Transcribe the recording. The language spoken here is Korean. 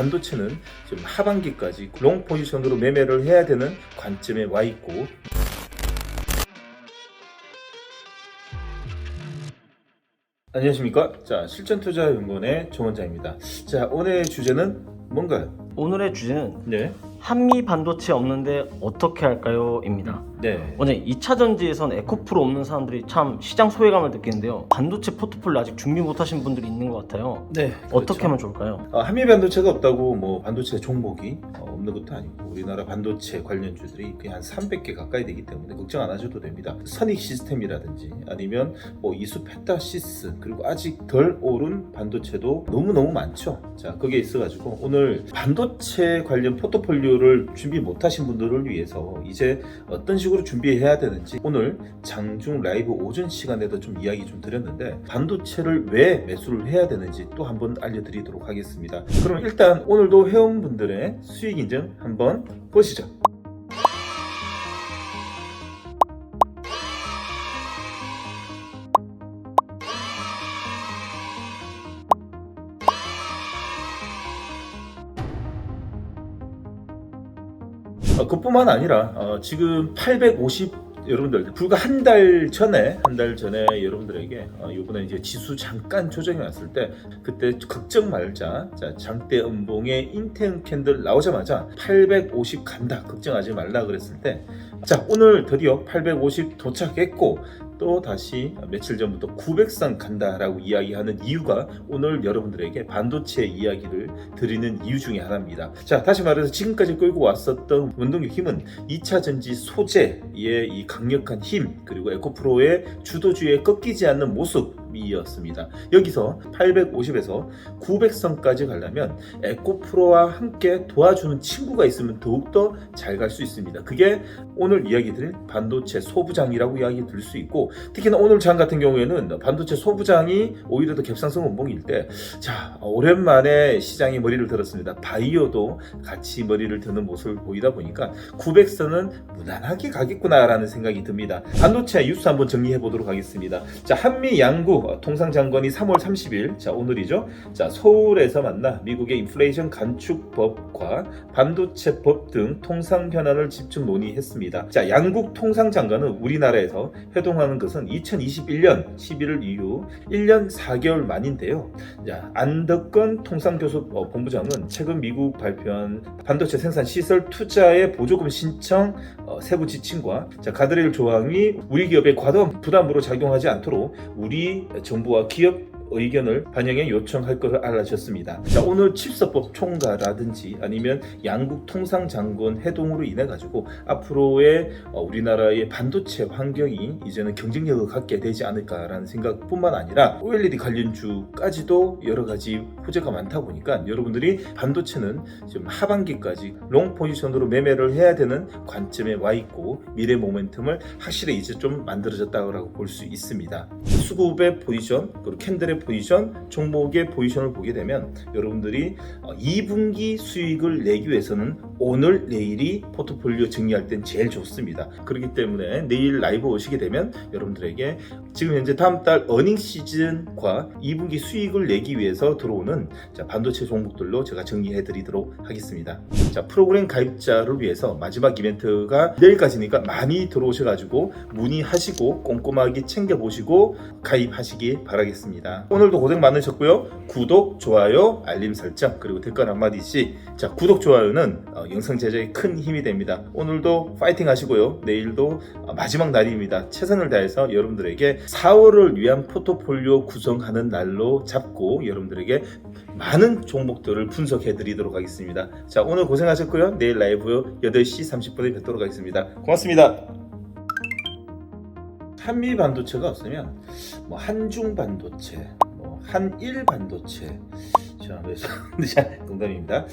반도체는 지금 하반기까지 롱 포지션으로 매매를 해야 되는 관점에 와 있고 안녕하십니까? 자, 실전투자연구원의 정원장입니다. 자, 오늘의 주제는 뭔가요? 오늘의 주제는 네. 한미 반도체 없는데 어떻게 할까요?입니다. 네. 어제 2차 전지에선 에코프로 없는 사람들이 참 시장 소외감을 느끼는데요. 반도체 포트폴리오 아직 준비 못하신 분들이 있는 것 같아요. 네. 어떻게 하면 좋을까요? 어, 한미 반도체가 없다고 뭐 반도체 종목이 어, 없는 것도 아니고 우리나라 반도체 관련주들이 그냥 한 300개 가까이 되기 때문에 걱정 안 하셔도 됩니다. 선익 시스템이라든지 아니면 뭐 이수 페타시스 그리고 아직 덜 오른 반도체도 너무 너무 많죠. 자 거기에 있어가지고 오늘 반도체 관련 포트폴리오를 준비 못하신 분들을 위해서 이제 어떤 식으로 준비해야 되는지 오늘 장중 라이브 오전 시간에도 좀 이야기 좀 드렸는데 반도체를 왜 매수를 해야 되는지 또 한번 알려드리도록 하겠습니다. 그럼 일단 오늘도 회원분들의 수익 인증 한번 보시죠. 어, 그뿐만 아니라 어, 지금 850 여러분들 불과 한 달 전에 한 달 전에 여러분들에게 어, 이번에 이제 지수 잠깐 조정이 왔을 때 그때 걱정 말자. 자, 장대 음봉의 인텐 캔들 나오자마자 850 간다. 걱정하지 말라 그랬을 때 자 오늘 드디어 850 도착했고 또 다시 며칠 전부터 900선 간다라고 이야기하는 이유가 오늘 여러분들에게 반도체 이야기를 드리는 이유 중에 하나입니다. 자, 다시 말해서 지금까지 끌고 왔었던 원동력 힘은 2차 전지 소재의 이 강력한 힘 그리고 에코프로의 주도주의에 꺾이지 않는 모습 이었습니다. 여기서 850에서 900선까지 가려면 에코프로와 함께 도와주는 친구가 있으면 더욱더 잘 갈 수 있습니다. 그게 오늘 이야기 드릴 반도체 소부장이라고 이야기 드릴 수 있고 특히나 오늘 장 같은 경우에는 반도체 소부장이 오히려 더 갭상승 원봉일 때 자 오랜만에 시장이 머리를 들었습니다. 바이오도 같이 머리를 드는 모습을 보이다 보니까 900선은 무난하게 가겠구나라는 생각이 듭니다. 반도체 뉴스 한번 정리해 보도록 하겠습니다. 자 한미 양국 통상 장관이 3월 30일 자 오늘이죠. 자 서울에서 만나 미국의 인플레이션 간축법과 반도체법 등 통상 현안을 집중 논의했습니다. 자 양국 통상 장관은 우리나라에서 회동하는 것은 2021년 11월 이후 1년 4개월 만인데요. 자, 안덕건 통상교섭 본부장은 최근 미국 발표한 반도체 생산 시설 투자의 보조금 신청 어, 세부 지침과 자, 가드레일 조항이 우리 기업에 과도한 부담으로 작용하지 않도록 우리 정부와 기업 의견을 반영해 요청할 것을 알려졌습니다. 자, 오늘 칩서법 총괄라든지 아니면 양국 통상장관 회동으로 인해 가지고 앞으로의 어, 우리나라의 반도체 환경이 이제는 경쟁력을 갖게 되지 않을까라는 생각뿐만 아니라 OLED 관련주까지도 여러 가지 호재가 많다 보니까 여러분들이 반도체는 지금 하반기까지 롱 포지션으로 매매를 해야 되는 관점에 와 있고 미래 모멘텀을 확실히 이제 좀 만들어졌다고 볼 수 있습니다. 수급의 포지션 그리고 캔들의 포지션 종목의 포지션을 보게 되면 여러분들이 어, 2분기 수익을 내기 위해서는 오늘 내일이 포트폴리오 정리할 땐 제일 좋습니다. 그렇기 때문에 내일 라이브 오시게 되면 여러분들에게 지금 현재 다음 달 어닝 시즌과 2분기 수익을 내기 위해서 들어오는 자, 반도체 종목들로 제가 정리해 드리도록 하겠습니다. 자, 프로그램 가입자를 위해서 마지막 이벤트가 내일까지니까 많이 들어오셔 가지고 문의하시고 꼼꼼하게 챙겨 보시고 가입하시기 바라겠습니다. 오늘도 고생 많으셨고요. 구독, 좋아요, 알림 설정, 그리고 댓글 한마디씩. 자, 구독, 좋아요는 어, 영상 제작에 큰 힘이 됩니다. 오늘도 파이팅 하시고요. 내일도 어, 마지막 날입니다. 최선을 다해서 여러분들에게 4월을 위한 포트폴리오 구성하는 날로 잡고 여러분들에게 많은 종목들을 분석해 드리도록 하겠습니다. 자, 오늘 고생하셨고요. 내일 라이브 8시 30분에 뵙도록 하겠습니다. 고맙습니다. 한미 반도체가 없으면 뭐 한중 반도체, 뭐 한일 반도체, 자, 그래서 농담입니다.